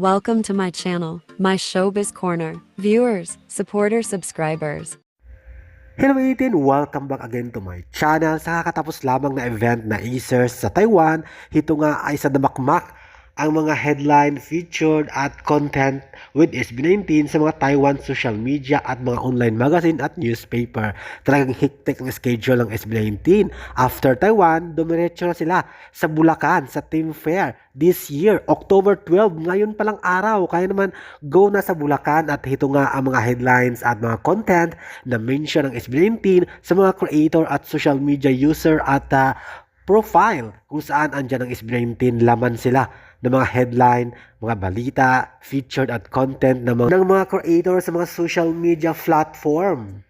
Welcome to my channel, my showbiz corner. Viewers, supporters, subscribers. Hello 18! Welcome back again to my channel. Sa kakatapos lamang na event na Acer sa Taiwan, ito nga ay sa damakmak ang mga headline, featured at content with SB19 sa mga Taiwan social media at mga online magazine at newspaper. Talagang hektik ang schedule ng SB19. After Taiwan, dumiretso na sila sa Bulacan sa Team Fair this year, October 12. Ngayon palang araw. Kaya naman, go na sa Bulacan at ito nga ang mga headlines at mga content na mention ng SB19 sa mga creator at social media user at ah, profile kung saan andyan ang SB19 laman sila ng mga headline, mga balita, featured at content ng mga, ng mga creator sa mga social media platform.